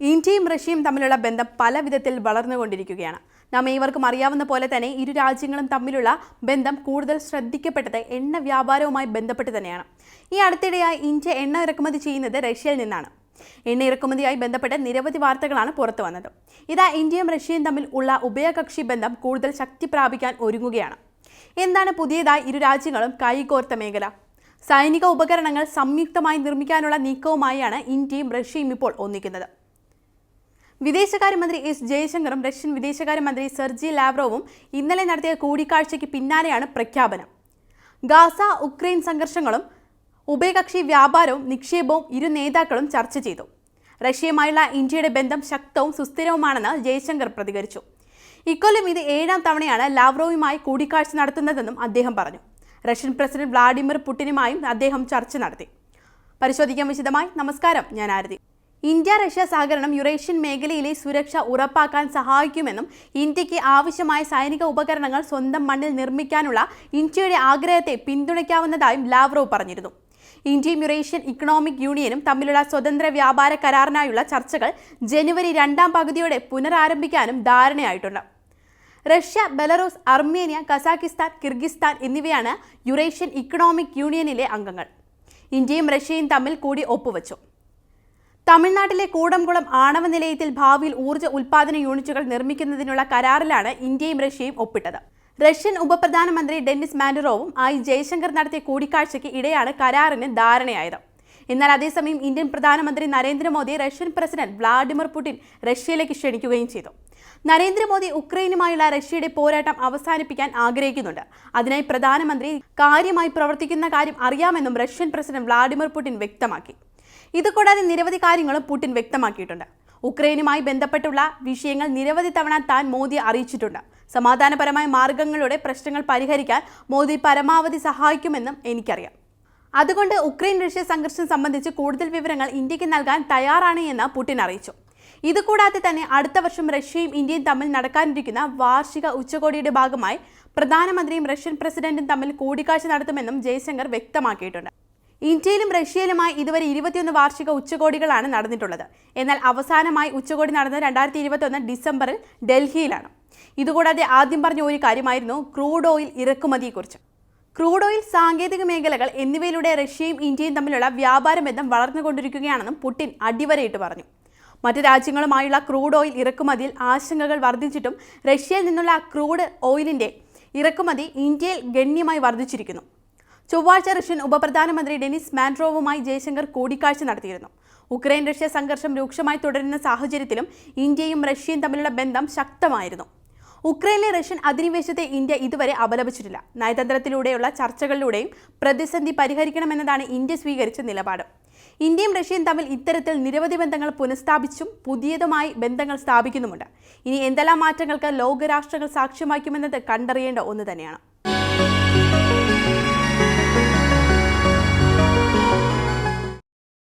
ഇന്ത്യയും റഷ്യയും തമ്മിലുള്ള ബന്ധം പല വിധത്തിൽ വളർന്നുകൊണ്ടിരിക്കുകയാണ്. നാം ഏവർക്കും അറിയാവുന്ന പോലെ തന്നെ ഇരു രാജ്യങ്ങളും തമ്മിലുള്ള ബന്ധം കൂടുതൽ ശ്രദ്ധിക്കപ്പെട്ടത് എണ്ണ വ്യാപാരവുമായി ബന്ധപ്പെട്ട് തന്നെയാണ്. ഈ അടുത്തിടെയായി ഇന്ത്യ എണ്ണ ഇറക്കുമതി ചെയ്യുന്നത് റഷ്യയിൽ നിന്നാണ്. എണ്ണ ഇറക്കുമതിയായി ബന്ധപ്പെട്ട് നിരവധി വാർത്തകളാണ് പുറത്തു വന്നത്. ഇതാ ഇന്ത്യയും റഷ്യയും തമ്മിൽ ഉള്ള ഉഭയകക്ഷി ബന്ധം കൂടുതൽ ശക്തി പ്രാപിക്കാൻ ഒരുങ്ങുകയാണ്. എന്താണ് പുതിയതായി ഇരു രാജ്യങ്ങളും കൈകോർത്ത മേഖല? സൈനിക ഉപകരണങ്ങൾ സംയുക്തമായി നിർമ്മിക്കാനുള്ള നീക്കവുമായാണ് ഇന്ത്യയും റഷ്യയും ഇപ്പോൾ ഒന്നിക്കുന്നത്. വിദേശകാര്യമന്ത്രി എസ് ജയശങ്കറും റഷ്യൻ വിദേശകാര്യമന്ത്രി സെർജി ലാവ്രോവും ഇന്നലെ നടത്തിയ കൂടിക്കാഴ്ചയ്ക്ക് പിന്നാലെയാണ് പ്രഖ്യാപനം. ഗാസ ഉക്രൈൻ സംഘർഷങ്ങളും ഉഭയകക്ഷി വ്യാപാരവും നിക്ഷേപവും ഇരു നേതാക്കളും ചർച്ച ചെയ്തു. റഷ്യയുമായുള്ള ഇന്ത്യയുടെ ബന്ധം ശക്തവും സുസ്ഥിരവുമാണെന്ന് ജയശങ്കർ പ്രതികരിച്ചു. ഇക്കൊല്ലം ഇത് ഏഴാം തവണയാണ് ലാവ്രോവുമായി കൂടിക്കാഴ്ച നടത്തുന്നതെന്നും അദ്ദേഹം പറഞ്ഞു. റഷ്യൻ പ്രസിഡന്റ് വ്ളാഡിമിർ പുടിനുമായും അദ്ദേഹം ചർച്ച നടത്തി. പരിശോധിക്കാൻ വിശദമായി. നമസ്കാരം. ഞാൻ ആരതി. ഇന്ത്യ റഷ്യ സഹകരണം യുറേഷ്യൻ മേഖലയിലെ സുരക്ഷ ഉറപ്പാക്കാൻ സഹായിക്കുമെന്നും ഇന്ത്യയ്ക്ക് ആവശ്യമായ സൈനിക ഉപകരണങ്ങൾ സ്വന്തം മണ്ണിൽ നിർമ്മിക്കാനുള്ള ഇന്ത്യയുടെ ആഗ്രഹത്തെ പിന്തുണയ്ക്കാവുന്നതായും ലാവ്റോവ് പറഞ്ഞിരുന്നു. ഇന്ത്യയും യുറേഷ്യൻ ഇക്കണോമിക് യൂണിയനും തമ്മിലുള്ള സ്വതന്ത്ര വ്യാപാര കരാറിനായുള്ള ചർച്ചകൾ ജനുവരി രണ്ടാം പകുതിയോടെ പുനരാരംഭിക്കാനും ധാരണയായിട്ടുണ്ട്. Russia Belarus Armenia Kazakhstan Kyrgyzstan എന്നിവയാണ് യുറേഷ്യൻ ഇക്കണോമിക് യൂണിയനിലെ അംഗങ്ങൾ. ഇന്ത്യയും റഷ്യയും തമ്മിൽ കൂടി ഒപ്പുവച്ചു. തമിഴ്നാട്ടിലെ കൂടംകുളം ആണവ നിലയത്തിൽ ഭാവിയിൽ ഊർജ ഉൽപാദന യൂണിറ്റുകൾ നിർമ്മിക്കുന്നതിനുള്ള കരാറിലാണ് ഇന്ത്യയും റഷ്യയും ഒപ്പിട്ടത്. റഷ്യൻ ഉപപ്രധാനമന്ത്രി ഡെന്നിസ് മാൻഡറോവും ആയി ജയശങ്കർ നടത്തിയ കൂടിക്കാഴ്ചയ്ക്ക് ഇടെയാണ് കരാറിന് ധാരണയായത്. എന്നാൽ അതേസമയം ഇന്ത്യൻ പ്രധാനമന്ത്രി Narendra Modi Russian president Vladimir Putin റഷ്യയിലേക്ക് ക്ഷണിക്കുകയും ചെയ്തു. നരേന്ദ്രമോദി ഉക്രൈനുമായുള്ള റഷ്യയുടെ പോരാട്ടം അവസാനിപ്പിക്കാൻ ആഗ്രഹിക്കുന്നുണ്ട്. അതിനായി പ്രധാനമന്ത്രി കാര്യമായി പ്രവർത്തിക്കുന്ന കാര്യം അറിയാമെന്നും റഷ്യൻ പ്രസിഡന്റ് വ്ളാഡിമിർ പുടിൻ വ്യക്തമാക്കി. ഇതുകൂടാതെ നിരവധി കാര്യങ്ങളും പുടിൻ വ്യക്തമാക്കിയിട്ടുണ്ട്. ഉക്രൈനുമായി ബന്ധപ്പെട്ടുള്ള വിഷയങ്ങൾ നിരവധി തവണ താൻ മോദി അറിയിച്ചിട്ടുണ്ട്. സമാധാനപരമായ മാർഗങ്ങളുടെ പ്രശ്നങ്ങൾ പരിഹരിക്കാൻ മോദി പരമാവധി സഹായിക്കുമെന്നും എനിക്കറിയാം. അതുകൊണ്ട് ഉക്രൈൻ റഷ്യ സംഘർഷം സംബന്ധിച്ച് കൂടുതൽ വിവരങ്ങൾ ഇന്ത്യയ്ക്ക് നൽകാൻ തയ്യാറാണ് എന്ന് പുടിൻ അറിയിച്ചു. ഇതുകൂടാതെ തന്നെ അടുത്ത വർഷം റഷ്യയും ഇന്ത്യയും തമ്മിൽ നടക്കാനിരിക്കുന്ന വാർഷിക ഉച്ചകോടിയുടെ ഭാഗമായി പ്രധാനമന്ത്രിയും റഷ്യൻ പ്രസിഡന്റും തമ്മിൽ കൂടിക്കാഴ്ച നടത്തുമെന്നും ജയശങ്കർ വ്യക്തമാക്കിയിട്ടുണ്ട്. ഇന്ത്യയിലും റഷ്യയിലുമായി ഇതുവരെ ഇരുപത്തിയൊന്ന് വാർഷിക ഉച്ചകോടികളാണ് നടന്നിട്ടുള്ളത്. എന്നാൽ അവസാനമായി ഉച്ചകോടി നടന്നത് രണ്ടായിരത്തി ഇരുപത്തിയൊന്ന് ഡിസംബറിൽ ഡൽഹിയിലാണ്. ഇതുകൂടാതെ ആദ്യം പറഞ്ഞ ഒരു കാര്യമായിരുന്നു ക്രൂഡ് ഓയിൽ ഇറക്കുമതിയെക്കുറിച്ച്. ക്രൂഡ് ഓയിൽ സാങ്കേതിക മേഖലകൾ എന്നിവയിലൂടെ റഷ്യയും ഇന്ത്യയും തമ്മിലുള്ള വ്യാപാര ബന്ധം വളർന്നുകൊണ്ടിരിക്കുകയാണെന്നും പുടിൻ അടിവരയിട്ട് പറഞ്ഞു. മറ്റ് രാജ്യങ്ങളുമായുള്ള ക്രൂഡ് ഓയിൽ ഇറക്കുമതിയിൽ ആശങ്കകൾ വർദ്ധിച്ചിട്ടും റഷ്യയിൽ നിന്നുള്ള ക്രൂഡ് ഓയിലിന്റെ ഇറക്കുമതി ഇന്ത്യയിൽ ഗണ്യമായി വർദ്ധിച്ചിരിക്കുന്നു. ചൊവ്വാഴ്ച റഷ്യൻ ഉപപ്രധാനമന്ത്രി ഡെനിസ് മാൻഡ്രോവുമായി ജയശങ്കർ കൂടിക്കാഴ്ച നടത്തിയിരുന്നു. ഉക്രൈൻ റഷ്യ സംഘർഷം രൂക്ഷമായി തുടരുന്ന സാഹചര്യത്തിലും ഇന്ത്യയും റഷ്യയും തമ്മിലുള്ള ബന്ധം ശക്തമായിരുന്നു. ഉക്രൈനിലെ റഷ്യൻ അധിനിവേശത്തെ ഇന്ത്യ ഇതുവരെ അപലപിച്ചിട്ടില്ല. നയതന്ത്രത്തിലൂടെയുള്ള ചർച്ചകളിലൂടെയും പ്രതിസന്ധി പരിഹരിക്കണമെന്നതാണ് ഇന്ത്യ സ്വീകരിച്ച നിലപാട്. ഇന്ത്യയും റഷ്യയും തമ്മിൽ ഇത്തരത്തിൽ നിരവധി ബന്ധങ്ങൾ പുനഃസ്ഥാപിച്ചും പുതിയതുമായി ബന്ധങ്ങൾ സ്ഥാപിക്കുന്നുമുണ്ട്. ഇനി എന്തെല്ലാം മാറ്റങ്ങൾക്ക് ലോകരാഷ്ട്രങ്ങൾ സാക്ഷ്യമാക്കുമെന്നത് കണ്ടറിയേണ്ട ഒന്ന് തന്നെയാണ്.